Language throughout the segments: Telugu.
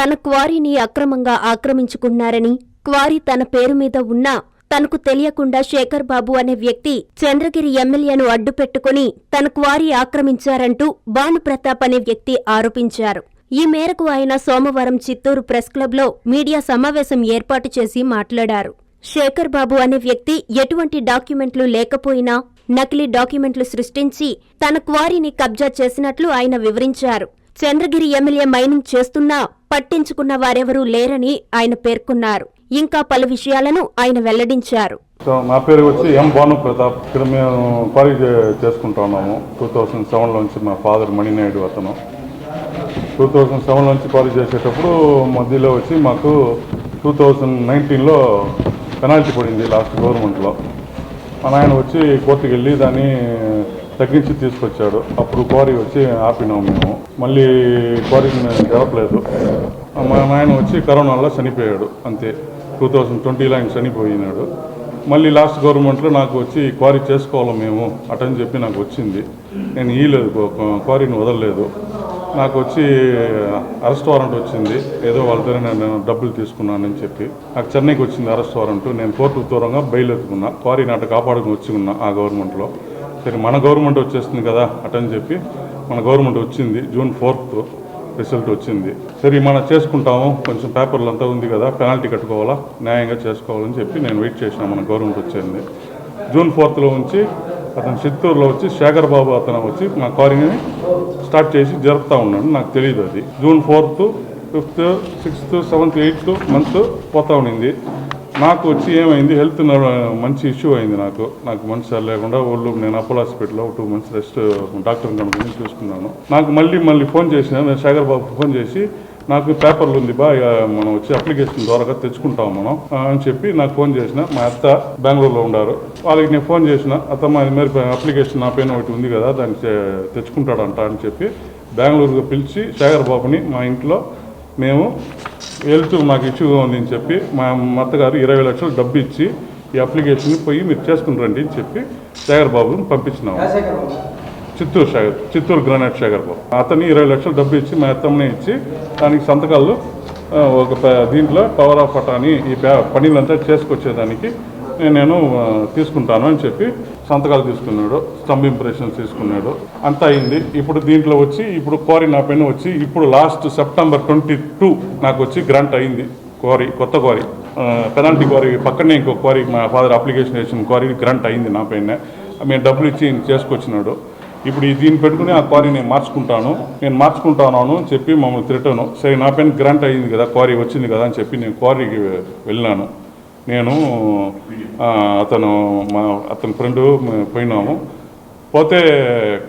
తన క్వారీని అక్రమంగా ఆక్రమించుకున్నారని క్వారీ తన పేరు మీద ఉన్నా తనకు తెలియకుండా శేఖర్ బాబు అనే వ్యక్తి చంద్రగిరి ఎమ్మెల్యేను అడ్డుపెట్టుకుని తన క్వారీ ఆక్రమించారంటూ భానుప్రతాప్ అనే వ్యక్తి ఆరోపించారు. ఈ మేరకు ఆయన సోమవారం చిత్తూరు ప్రెస్ క్లబ్లో మీడియా సమావేశం ఏర్పాటు చేసి మాట్లాడారు. శేఖర్ బాబు అనే వ్యక్తి ఎటువంటి డాక్యుమెంట్లు లేకపోయినా నకిలీ డాక్యుమెంట్లు సృష్టించి తన క్వారీని కబ్జా చేసినట్లు ఆయన వివరించారు. చంద్రగిరి ఎమ్మెల్యే మైనింగ్ చేస్తున్నా పట్టించుకున్న వారెవరూ లేరని ఆయన పేర్కొన్నారు. ఇంకా పలు విషయాలను ఆయన వెల్లడించారు. సో నా పేరు వచ్చి ఎం భాను ప్రతాప్. ఇక్కడ మేము క్వారీ చేసుకుంటా ఉన్నాము. టూ థౌజండ్ సెవెన్లో నుంచి మా ఫాదర్ మణినాయుడు అతను. టూ థౌజండ్ సెవెన్లో నుంచి క్వారీ చేసేటప్పుడు మధ్యలో వచ్చి మాకు టూ థౌజండ్ నైన్టీన్లో పెనాల్టీ పడింది లాస్ట్ గవర్నమెంట్లో మా నాయన వచ్చి కోర్టుకెళ్ళి దాన్ని తగ్గించి తీసుకొచ్చాడు. అప్పుడు క్వారీ వచ్చి ఆపినాము మేము. మళ్ళీ క్వారీని జరపలేదు మా నాయన వచ్చి కరోనా వల్ల చనిపోయాడు. అంతే. టూ థౌజండ్ ట్వంటీలో ఆయన చనిపోయినాడు. మళ్ళీ లాస్ట్ గవర్నమెంట్లో నాకు వచ్చి క్వారీ చేసుకోవాలి మేము అటని చెప్పి నాకు వచ్చింది. నేను ఇయ్యలేదు. క్వారీని వదలలేదు. నాకు వచ్చి అరెస్ట్ వారెంట్ వచ్చింది. ఏదో వాళ్ళ దగ్గర నేను డబ్బులు తీసుకున్నానని చెప్పి. నాకు చెన్నైకి వచ్చింది అరెస్ట్ వారెంట్. నేను కోర్టు దూరంగా బయలు ఎత్తుకున్నా క్వారీ నాట కాపాడుకుని వచ్చి ఉన్నా ఆ గవర్నమెంట్లో. సరే మన గవర్నమెంట్ వచ్చేస్తుంది కదా అటని చెప్పి మన గవర్నమెంట్ వచ్చింది జూన్ ఫోర్త్ రిజల్ట్ వచ్చింది. సరే మనం చేసుకుంటాము కొంచెం పేపర్లు అంతా ఉంది కదా పెనాల్టీ కట్టుకోవాలా న్యాయంగా చేసుకోవాలని చెప్పి నేను వెయిట్ చేసిన మన గవర్నమెంట్ వచ్చింది జూన్ ఫోర్త్లో ఉంచి అతను చిత్తూరులో వచ్చి శేఖర్ బాబు అతను వచ్చి మా కారింగ్ని స్టార్ట్ చేసి జరుపుతూ ఉన్నాడు నాకు తెలియదు అది. June fourth fifth sixth seventh eighth month పోతా ఉండింది. నాకు వచ్చి ఏమైంది? హెల్త్ మంచి ఇష్యూ అయింది నాకు. నాకు మంచి లేకుండా ఒళ్ళు నేను అపోలో హాస్పిటల్లో టూ మంత్స్ రెస్ట్ డాక్టర్ కనుక్కొని చూసుకున్నాను. నాకు మళ్ళీ మళ్ళీ ఫోన్ చేసిన నేను శేఖర్ బాబు ఫోన్ చేసి నాకు పేపర్లు ఉంది బా మనం వచ్చి అప్లికేషన్ ద్వారా తెచ్చుకుంటాం మనం అని చెప్పి నాకు ఫోన్ చేసిన. మా అత్త బెంగళూరులో ఉన్నారు వాళ్ళకి నేను ఫోన్ చేసిన అత్తమ్మ ఇది మరి అప్లికేషన్ నా పైన ఒకటి ఉంది కదా దాన్ని తెచ్చుకుంటాడంట అని చెప్పి బెంగళూరుకు పిలిచి శేఖర్ బాబుని మా ఇంట్లో మేము వెళ్తూ మాకు ఇష్యూగా ఉంది అని చెప్పి మా అత్తగారు ఇరవై లక్షలు డబ్బు ఇచ్చి ఈ అప్లికేషన్ పోయి మీరు చేసుకుని రండి అని చెప్పి శేఖర్ బాబుని పంపించినాము చిత్తూరు శేఖర్ చిత్తూరు గ్రానైట్ శేఖర్ బాబు. అతన్ని ఇరవై లక్షలు డబ్బు ఇచ్చి మా అత్తమ్మనే ఇచ్చి దానికి సంతకాలు ఒక దీంట్లో పవర్ ఆఫ్ అటాని ఈ పనులంతా చేసుకొచ్చేదానికి నేను తీసుకుంటాను అని చెప్పి సంతకాలు తీసుకున్నాడు స్టంబ్ ఇంప్రెషన్స్ తీసుకున్నాడు. అంత అయింది. ఇప్పుడు దీంట్లో వచ్చి ఇప్పుడు క్వారీ నా పైన వచ్చి ఇప్పుడు లాస్ట్ సెప్టెంబర్ ట్వంటీ టూ నాకు వచ్చి గ్రాంట్ అయింది క్వారీ కొత్త క్వారీ పెనాల్టీ క్వారీ పక్కనే ఇంకో క్వారీ మా ఫాదర్ అప్లికేషన్ వేసిన క్వారీ గ్రాంట్ అయింది నా పైన. మేము డబ్బులు ఇచ్చి చేసుకొచ్చినాడు. ఇప్పుడు ఈ దీన్ని పెట్టుకుని ఆ క్వారీ నేను మార్చుకుంటాను. నేను మార్చుకుంటాను అని చెప్పి మమ్మల్ని తిరటాను సరే నా పైన గ్రాంట్ అయింది కదా క్వారీ వచ్చింది కదా అని చెప్పి నేను క్వారీకి వెళ్ళినాను. నేను అతను మా అతని ఫ్రెండ్ పోయినాము. పోతే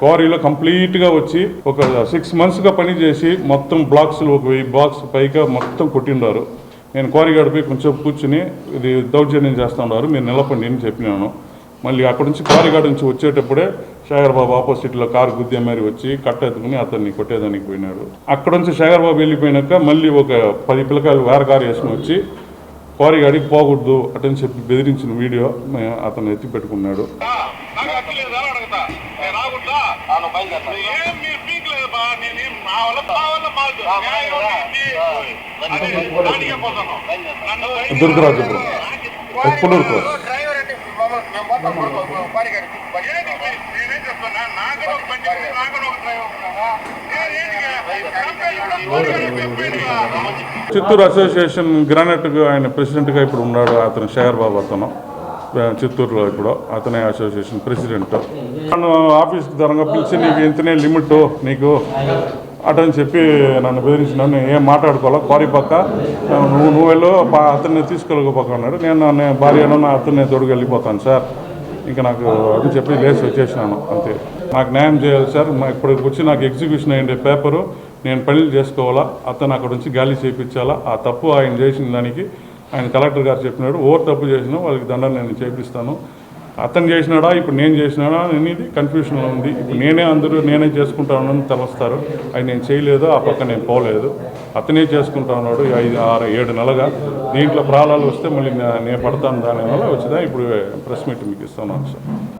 క్వారీలో కంప్లీట్గా వచ్చి ఒక సిక్స్ మంత్స్గా పని చేసి మొత్తం బ్లాక్స్లు ఒక వెయ్యి బ్లాక్స్ పైగా మొత్తం కొట్టిండారు. నేను క్వారీ గడిపి కొంచెం కూర్చుని ఇది దౌర్జన్యం చేస్తూ ఉన్నారు మీరు నిలపండి అని చెప్పినాను. మళ్ళీ అక్కడ నుంచి కారిగాడ నుంచి వచ్చేటప్పుడే శేఖర్ బాబు ఆపోజిట్లో కారు గుద్దే మరి వచ్చి కట్టెత్తుకుని అతన్ని కొట్టేదానికి పోయినాడు. అక్కడ నుంచి శేఖర్ బాబు వెళ్ళిపోయినాక మళ్ళీ ఒక పది పిల్లకాయలు వేరే కారు వేసుకుని వచ్చి కారిగాడికి పోకూడదు అటని చెప్పి బెదిరించిన వీడియో అతను ఎత్తి పెట్టుకున్నాడు దుర్గరాజపురం ఎప్పుడు చిత్తూరు అసోసియేషన్ గ్రానైట్ ఆయన ప్రెసిడెంట్గా ఇప్పుడు ఉన్నాడు. అతను శేఖర్ బాబు అతను. చిత్తూరులో ఇప్పుడు అతనే అసోసియేషన్ ప్రెసిడెంట్ నన్ను ఆఫీస్కి దూరంగా పిలిచి నీకు ఇంతనే లిమిట్ నీకు అటని చెప్పి నన్ను బెదిరించినాను నేను ఏం మాట్లాడుకోవాలో? క్వారీ పక్క. నువ్వు నువ్వు వెళ్ళు అతన్ని తీసుకెళ్ళకపోక అన్నాడు. నేను నన్ను భార్యను నా అతన్ని తోడుకు వెళ్ళిపోతాను సార్. ఇంకా నాకు అని చెప్పి లేచి వచ్చేసినాను అంతే. నాకు న్యాయం చేయాలి సార్. మా ఇప్పటికి వచ్చి నాకు ఎగ్జిక్యూషన్ అయ్యే పేపరు నేను పనులు చేసుకోవాలా? అతను అక్కడ నుంచి గాలి చేయించాలా ఆ తప్పు ఆయన చేసిన దానికి ఆయన కలెక్టర్ గారు చెప్పినాడు. ఓవర్ తప్పు చేసినా వాళ్ళకి దండం నేను చేపిస్తాను. అతను చేసినాడా ఇప్పుడు నేను చేసినాడా అనేది కన్ఫ్యూషన్లో ఉంది. ఇప్పుడు నేనే అందరూ నేనే చేసుకుంటానని తలస్తారు. అది నేను చేయలేదు ఆ పక్క నేను పోలేదు. అతనే చేసుకుంటా ఉన్నాడు ఐదు ఆరు ఏడు నెలగా దీంట్లో ప్రాణాలు వస్తే మళ్ళీ నేను పడతాను దాని వల్ల వచ్చిందా? ఇప్పుడు ప్రెస్ మీట్ మీకు ఇస్తున్నాను sir.